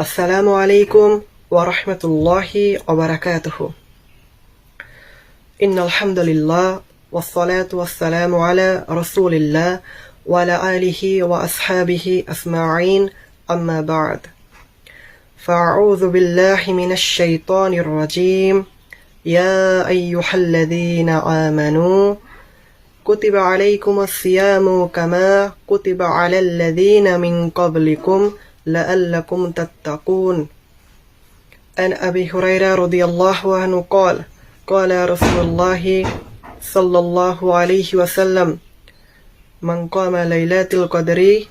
السلام عليكم ورحمة الله وبركاته. إن الحمد لله والصلاة والسلام على رسول الله وعلى آله وأصحابه أجمعين. أما بعد فأعوذ بالله من الشيطان الرجيم. يا أيها الذين آمنوا كتب عليكم الصيام كما كتب على الذين من قبلكم لعلكم تتقون. عن أبي هريرة رضي الله عنه قال قال رسول الله صلى الله عليه وسلم من قام ليلة القدر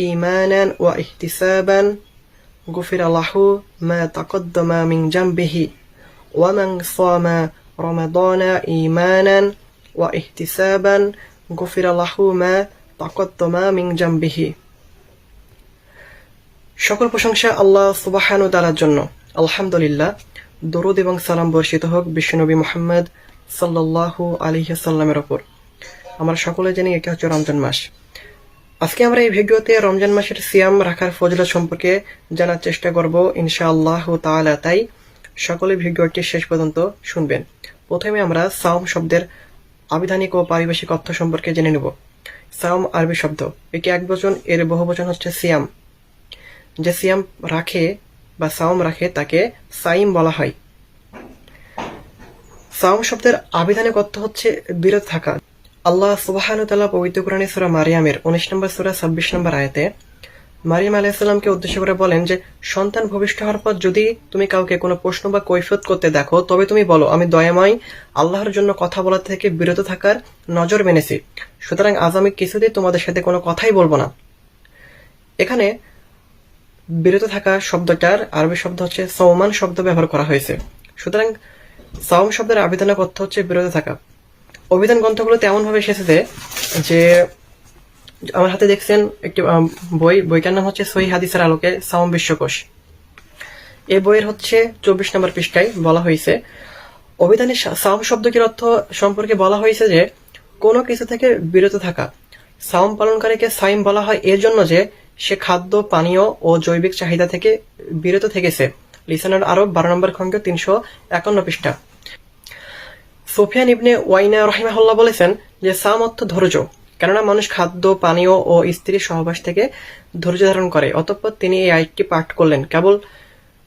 إيمانا واحتسابا غفر له ما تقدم من جنبه ومن صام رمضان إيمانا واحتسابا غفر له ما تقدم من جنبه. সকল প্রশংসা আল্লাহ সুবাহানু তালার জন্য। আলহামদুলিল্লাহ, দরুদ এবং সালাম বর্ষিত হোক বিশ্বনবী মোহাম্মদ সাল্লাল্লাহু আলাইহি সাল্লামের ওপর। আমরা সকলে জানি এটা হচ্ছে রমজান মাস। আজকে আমরা এই ভিডিওতে রমজান মাসের সিয়াম রাখার ফজলত সম্পর্কে জানার চেষ্টা করব ইনশাআল্লাহ তাআলা। তাই সকলে ভিডিওটি শেষ পর্যন্ত শুনবেন। প্রথমে আমরা সাওম শব্দের আবিধানিক ও পারিভাষিক অর্থ সম্পর্কে জেনে নেব। সাওম আরবি শব্দ, এটি এক বচন, এর বহু বচন হচ্ছে সিয়াম। যে সিয়াম রাখে বা সাওম রাখে তাকে সাইম বলা হয়। সাওম শব্দের আবিধানিক অর্থ হচ্ছে বিরত থাকা। আল্লাহ সুবাহানু তালা পবিত্র কোরআনে সুরা মারিয়ামের উনিশ নম্বর সুরা ছাব্বিশ নম্বর আয়াতে মারিয়াম আলাইসাল্লামকে উদ্দেশ্য করে বলেন যে, সন্তান ভবিষ্ঠ হওয়ার পর যদি তুমি কাউকে কোনো প্রশ্ন বা কৈফত করতে দেখো, তবে তুমি বলো, আমি দয়াময় আল্লাহর জন্য কথা বলা থেকে বিরত থাকার নজর মেনেছি। সুতরাং আজ আমি কিছুতেই তোমাদের সাথে কোনো কথাই বলব না। এখানে বিরত থাকা শব্দটার আরবি শব্দ হচ্ছে সৌমান শব্দ ব্যবহার করা হয়েছে। সুতরাং সাওম শব্দের আবেদনের অর্থ হচ্ছে বিরত থাকা। অভিধান গ্রন্থগুলোতে এমন ভাবে এসেছে যে আমার হাতে দেখছেন একটি বই। বইটার নাম হচ্ছে সহি হাদিসের আলোকে সাওম বিশ্বকোষ। এ বইয়ের হচ্ছে চব্বিশ নম্বর পৃষ্ঠায় বলা হয়েছে, অভিধানে সাওম শব্দটির অর্থ সম্পর্কে বলা হয়েছে যে কোনো কিছু থেকে বিরত থাকা। সাওম পালনকারীকে সাইম বলা হয় এর জন্য যে সে খাদ্য, পানীয় ও জৈবিক চাহিদা থেকে বিরত থেকেছে। লিসানার আরব বারো নম্বর খণ্ড তিনশো একান্ন পৃষ্ঠা। সোফিয়ান ইবনে ওয়াইনা রহিমাহুল্লাহ বলেছেন যে, সাম অর্থ ধৈর্য। কেননা মানুষ খাদ্য, পানীয় ও স্ত্রীর সহবাস থেকে ধৈর্য ধারণ করে। অতঃপর তিনি এই আয়াতটি পাঠ করলেন। কেবল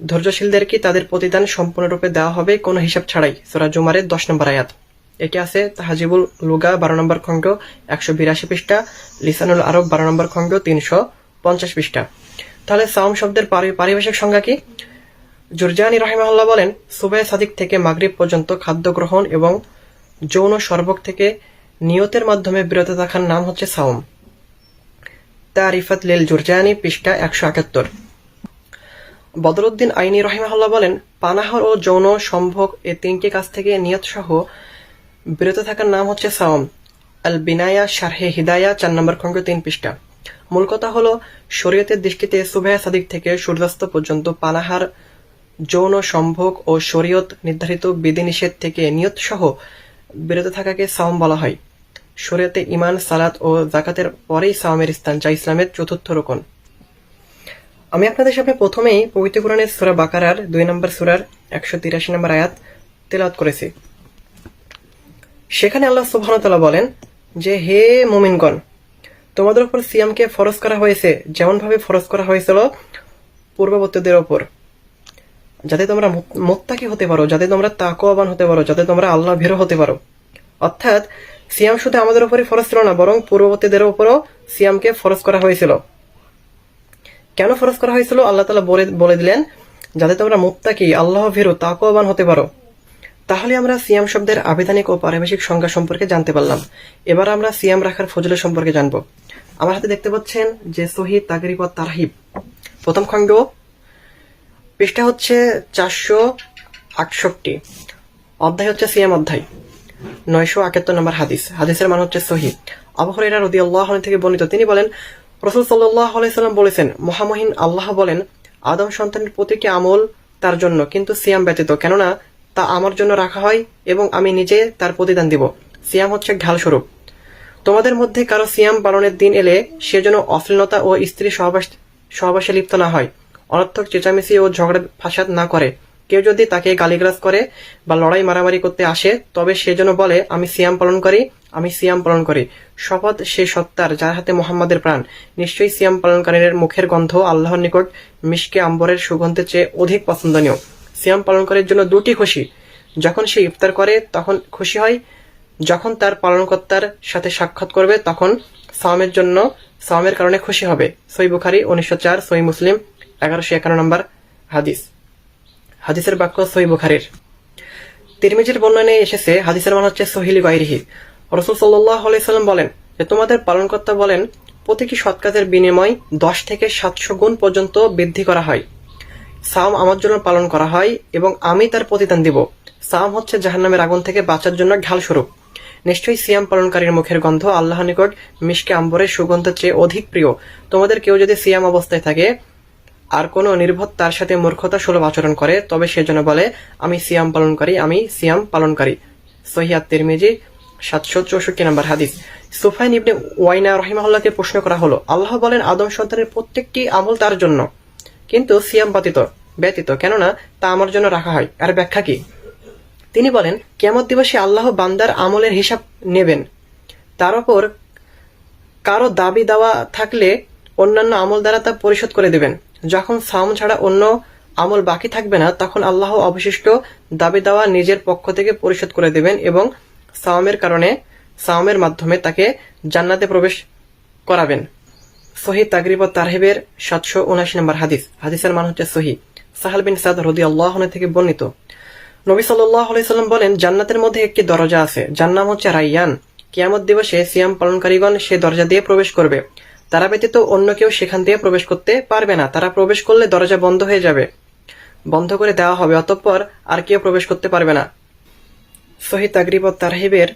ধৈর্যশীলদেরকে তাদের প্রতিদান সম্পূর্ণরূপে দেওয়া হবে কোনো হিসাব ছাড়াই। সোরা জুমারের দশ নম্বর আয়াত। এটি আছে তাহাজিবুল লুগা বারো নম্বর খণ্ড একশো বিরাশি পৃষ্ঠা, লিসানুল আরব বারো নম্বর খণ্ড তিনশো পঞ্চাশ পৃষ্ঠা। তাহলে সাওম শব্দের পারি- পারিভাষিক সংজ্ঞা কি? জুরজানি রহিমাহুল্লাহ বলেন সুবাই সাদিক থেকে মাগরিব পর্যন্ত খাদ্য গ্রহণ এবং যৌন সর্বক থেকে নিয়তের মাধ্যমে বিরত থাকার নাম হচ্ছে সাওম। তারিফাত লিল জুরজানি, পৃষ্ঠা একশো একাত্তর। বদরুদ্দিন আইনি রহিমাহুল্লাহ বলেন, পানাহর ও যৌন সম্ভোগ এ তিনটি কাজ থেকে নিয়ত সহ বিরত থাকার নাম হচ্ছে সাওম। আল বিনায়া শারহে হিদায়া, চার নম্বর খণ্ড তিন পৃষ্ঠা। মূল কথা হলো, শরীয়তের দৃষ্টিতে সুবেহা সাদিক থেকে সূর্যাস্ত পর্যন্ত পানাহার, যৌন সম্ভোগ ও শরীয়ত নির্ধারিত বিধিনিষেধ থেকে নিয়ত সহ বিরত থাকাকে সাওম বলা হয়। শরীয়তে ইমান সালাত ও জাকাতের পরেই সাওমের স্থান, যা ইসলামের চতুর্থ রোকন। আমি আপনাদের সামনে প্রথমেই পবিত্র কোরআনের সুরা বাকারার দুই নম্বর সুরার একশো তিরাশি নম্বর আয়াত তেলাওয়াত করেছি। সেখানে আল্লাহ সুবহানাহু বলেন যে, হে মুমিনগণ তোমাদের উপর সিয়ামকে ফরজ করা হয়েছে যেমন ভাবে ফরজ করা হয়েছিল পূর্ববর্তীদের ওপর যাতে তোমরা মুত- মুত্তাকি হতে পারো, যাতে তোমরা তাকওয়াবান হতে পারো, যাতে তোমরা আল্লাহ ভীরু হতে পারো। অর্থাৎ, সিয়াম শুধু আমাদের উপরই ফরজ ছিল না, বরং পূর্ববর্তীদের উপরও সিয়ামকে ফরজ করা হয়েছিল। কেন ফরজ করা হয়েছিল? আল্লাহ তালা বলে দিলেন, যাতে তোমরা মুক্তাকি আল্লাহ ভীরু, তাকওয়াবান হতে পারো। তাহলে আমরা সিয়াম শব্দের আবেদানিক ও পারিভাষিক সংজ্ঞা সম্পর্কে জানতে পারলাম। এবার আমরা সিয়াম রাখার ফজলে সম্পর্কে জানব। আমার হাতে দেখতে পাচ্ছেন যে শহীদ তাগরিব তারহিব। প্রথম খণ্ড, পৃষ্ঠা হচ্ছে চারশো আটষট্টি। অধ্যায় হচ্ছে সিয়াম অধ্যায়। নয়শো একাত্তর নম্বর হাদিস। হাদিসের মান হচ্ছে সহি। আবহরেরা রদি আল্লাহ থেকে বর্ণিত। তিনি বলেন, রসুল সাল্লাহ আলাইসাল্লাম বলেছেন, মহামহিন আল্লাহ বলেন, আদম সন্তানের প্রতিটি আমল তার জন্য, কিন্তু সিয়াম ব্যতীত। কেননা তা আমার জন্য রাখা হয় এবং আমি নিজে তার প্রতিদান দিব। সিয়াম হচ্ছে ঢাল স্বরূপ তোমাদের মধ্যে কারও সিয়াম পালনের দিন এলে সে যেন অশ্লীলতা ও স্ত্রী সহবাস সহবাসে লিপ্ত না হয়, অনর্থক চেঁচামেচি ও ঝগড়া ফাসাদ না করে। কেউ যদি তাকে গালিগালাজ করে বা লড়াই মারামারি করতে আসে, তবে সে যেন বলে, আমি সিয়াম পালন করি, আমি সিয়াম পালন করি। শপথ সে সত্তার, যার হাতে মোহাম্মদের প্রাণ। নিশ্চয়ই সিয়াম পালনকারীর মুখের গন্ধ আল্লাহর নিকট মিশকে আম্বরের সুগন্ধের চেয়ে অধিক পছন্দনীয়। সিয়াম পালনকারীর জন্য দুটি খুশি। যখন সে ইফতার করে, তখন খুশি হয়। যখন তার পালনকর্তার সাথে সাক্ষাৎ করবে, তখন সাওমের জন্য সাওমের কারণে খুশি হবে। সই বুখারি, উনিশশো চার, সই মুসলিম, এগারোশো একান্ন নম্বর হাদিস। হাদিসের বাক্য সই বুখারির। তিরমিজির বর্ণনে এসেছে, হাদিসের মান হচ্ছে সহিলি গাইরিহি রসুল সাল্লাহ সাল্লাম বলেন, যে তোমাদের পালনকর্তা বলেন, প্রতিটি সৎ কাজের বিনিময় দশ থেকে সাতশো গুণ পর্যন্ত বৃদ্ধি করা হয়। সাম আমার জন্য পালন করা হয় এবং আমি তার প্রতিদান দিব। সাম হচ্ছে জাহান্নামের আগুন থেকে বাঁচার জন্য ঢাল স্বরূপ নিশ্চয়ই সিয়াম পালনকারীর মুখের গন্ধ আল্লাহ নিকট মিশকে আম্বরের সুগন্ধের চেয়ে অধিক প্রিয়। তোমাদের কেউ যদি সিয়াম অবস্থায় থাকে, আর কোনো নির্ভর তার সাথে মূর্খতা সুলভ আচরণ করে, তবে সে যেন বলে, আমি সিয়াম পালনকারী, আমি সিয়াম পালনকারী। সহিয়াত তিরমিজি সাতশো চৌষট্টি নম্বর হাদিস। সুফাইন ইবনে ওয়াইনা রহিমাহুল্লাহকে প্রশ্ন করা হলো, আল্লাহ বলেন, আদম সন্তানের প্রত্যেকটি আমল তার জন্য। কিন্তু সিয়াম ব্যতীত ব্যতীত, কেননা তা আমার জন্য রাখা হয়। আর ব্যাখ্যা কি? তিনি বলেন কেমত দিবসে আল্লাহ বান্দার আমলের হিসাব নেবেন। তার উপর কারও দাবি দেওয়া থাকলে অন্যান্য আমল দ্বারা তা পরিশোধ করে দেবেন। যখন সাম ছাড়া অন্য আমল বাকি থাকবে না, তখন আল্লাহ অবশিষ্ট দাবি দেওয়া নিজের পক্ষ থেকে পরিশোধ করে দেবেন এবং সাওমের কারণে, সাওমের মাধ্যমে তাকে জান্নাতে প্রবেশ করাবেন। সহি তাগরিব তারহেবের সাতশো উনাশি নম্বর হাদিস। হাদিসের মান হচ্ছে সহি। সাহাল বিন সাদ রদি আল্লাহ থেকে বর্ণিত। নবী সাল্লাহ সাল্লাম বলেন, জান্নাতের মধ্যে একটি দরজা আছে। যার নাম হচ্ছে রাইয়ান। কিয়ামত দিবসে সিয়াম পালনকারীগণ সে দরজা দিয়ে প্রবেশ করবে। তারা ব্যতীত অন্য কেউ সেখান দিয়ে প্রবেশ করতে পারবে না। তারা প্রবেশ করলে দরজা বন্ধ হয়ে যাবে। বন্ধ করে দেওয়া হবে, অতঃপর আর কেউ প্রবেশ করতে পারবে না। সহি তাগরিব তারহিবের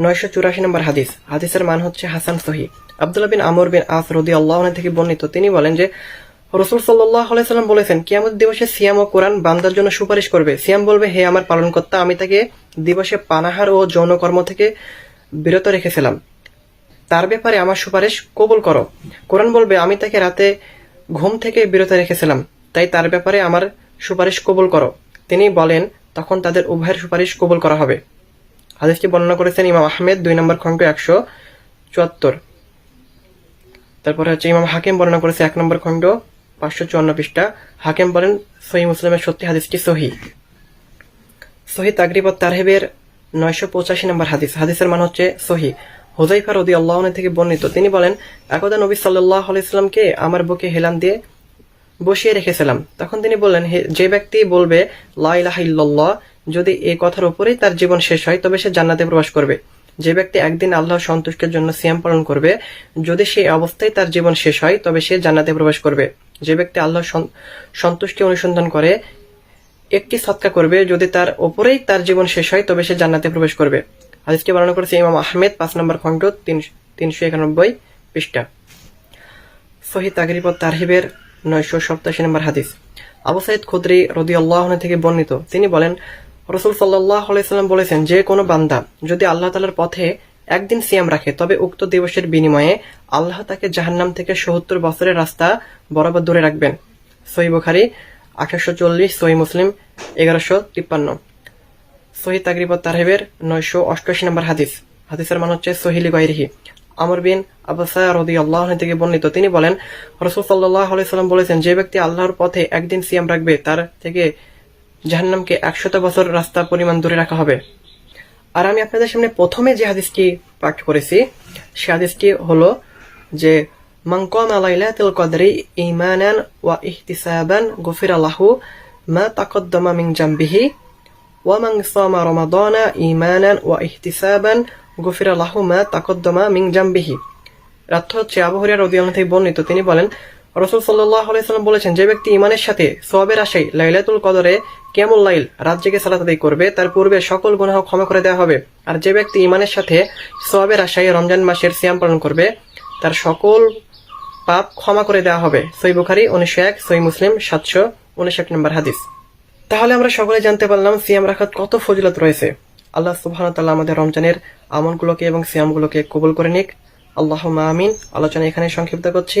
নয়শো চুরাশি নম্বর হাদিস। হাদিসের মান হচ্ছে হাসান সহি। আব্দুল্লাহ বিন আমর বিন আস রদি আল্লাহ থেকে বর্ণিত। তিনি বলেন যে, রসুল সাল্লাহ সাল্লাম বলেছেন, কিয়ামত দিবসে সিয়াম ও কোরআন বান্দার জন্য সুপারিশ করবে। সিয়াম বলবে, হে আমার পালনকর্তা, আমি তাকে দিবসে পানাহার ও যৌনকর্ম থেকে বিরত রেখেছিলাম। তার ব্যাপারে আমার সুপারিশ কবুল করো। কোরআন বলবে, আমি তাকে রাতে ঘুম থেকে বিরত রেখেছিলাম। তাই তার ব্যাপারে আমার সুপারিশ কবুল করো। তিনি বলেন, তখন তাদের উভয়ের সুপারিশ কবুল করা হবে। হাদিসটি বর্ণনা করেছেন ইমাম আহমেদ, দুই নম্বর খণ্ড একশো চুয়াত্তর। তারপরে হচ্ছে ইমাম হাকিম বর্ণনা করেছে এক নম্বর খণ্ড, পাঁচশো চুয়ান্ন পৃষ্ঠা। হাকিম বলেন, সহি মুসলিমের সত্যি হাদিসটি সহি। সহি তাগরিব তারহেবের নয়শো পঁচাশি নম্বর হাদিস। হাদিসের মান হচ্ছে সহি। হুজাইফা রদি আল্লাহ থেকে বর্ণিত। তিনি বলেন, একদা নবী সাল্লাহ আলাইস্লামকে আমার বুকে হেলান দিয়ে বসিয়ে রেখেছিলাম? তখন তিনি বললেন যে ব্যক্তি বলবে, লা ইলাহা ইল্লাল্লাহ যদি এই কথার উপরেই তার জীবন শেষ হয়, তবে সে জান্নাতে প্রবেশ করবে। যে ব্যক্তি একদিন আল্লাহর সন্তুষ্টের জন্য সিয়াম পালন করবে, যদি সেই অবস্থায় তার জীবন শেষ হয়, তবে সে জান্নাতে প্রবেশ করবে। যে ব্যক্তি আল্লাহর সন- সন্তুষ্টি অনুসন্ধান করে, একটি সৎকা করবে, যদি তার ওপরেই তার জীবন শেষ হয়, তবে সে জান্নাতে প্রবেশ করবে। হাদিসটি বর্ণনা করেছে ইমাম আহমেদ, পাঁচ নম্বর খণ্ড তিনশো একানব্বই পৃষ্ঠা। সহি তাগরিব তারহিবের নয়শো সপ্তাশি নম্বর হাদিস। আবু সাইদ খুদ্রি রদি আল্লাহ থেকে বর্ণিত। তিনি বলেন রসুল সাল্লাহ আলাইসাল্লাম বলেছেন, যে কোনো বান্দা যদি আল্লাহ তালার পথে একদিন সিয়াম রাখে, তবে উক্ত দিবসের বিনিময়ে আল্লাহ তাকে জাহান্নাম থেকে সত্তর বছরের রাস্তা বরাবর দূরে রাখবেন। সহি বুখারি, আঠারোশো চল্লিশ, সহি মুসলিম, এগারোশো তিপ্পান্ন। সহি তাগরিব তারহেবের নয়শো অষ্টআশি নম্বর হাদিস। হাদিসের মান হচ্ছে সহিলি গাইরিহি আমর বিন আবাসা রদি আল্লাহ থেকে বর্ণিত, তিনি বলেন, রসুল সাল্লাহ সাল্লাম বলেছেন, যে ব্যক্তি আল্লাহর পথে একদিন সিয়াম রাখবে, তার থেকে জাহান্নামকে একশত বছর রাস্তা পরিমাণ দূরে রাখা হবে। আর আমি আপনাদের সামনে প্রথমে যে হাদিসটি পাঠ করেছি, সে হাদিসটি হলো যে মাংকম আলাইলাতুল কদরি ইমানান ওয়া ইহতিসাবান গফির আল্লাহু মা তাকদ্দমা মিন জামবিহি ওয়া মাং সামা রমাদানা ইমানান ওয়া ইহতিসাবান গফির আল্লাহু মা তাকদ্দমা মিন জামবিহি। রাত্র হচ্ছে আবহরিয়া রদিয়াল থেকে বর্ণিত। তিনি বলেন রসুল সাল্লাল্লাহু আলাইহি সাল্লাম বলেছেন, যে ব্যক্তি ইমানের সাথে সোয়াবের আশায় লাইলাতুল কদরে কেমন লাইল রাত জেগে সালাত আদায় করবে, তার পূর্বে সকল গুনাহ ক্ষমা করে দেওয়া হবে। আর যে ব্যক্তি ইমানের সাথে সোয়াবের আশায় রমজান মাসের সিয়াম পালন করবে, তার সকল পাপ ক্ষমা করে দেওয়া হবে। সই বুখারি, উনিশশো এক, সই মুসলিম, সাতশো উনষাট নম্বর হাদিস। তাহলে আমরা সকলে জানতে পারলাম সিয়াম রাখাত কত ফজিলত রয়েছে। আল্লাহ সুবহান তাল্লাহ আমাদের রমজানের আমলগুলোকে এবং সিয়ামগুলোকে কবুল করে নিক। আল্লাহ আমিন। আলোচনা এখানে সংক্ষিপ্ত করছি।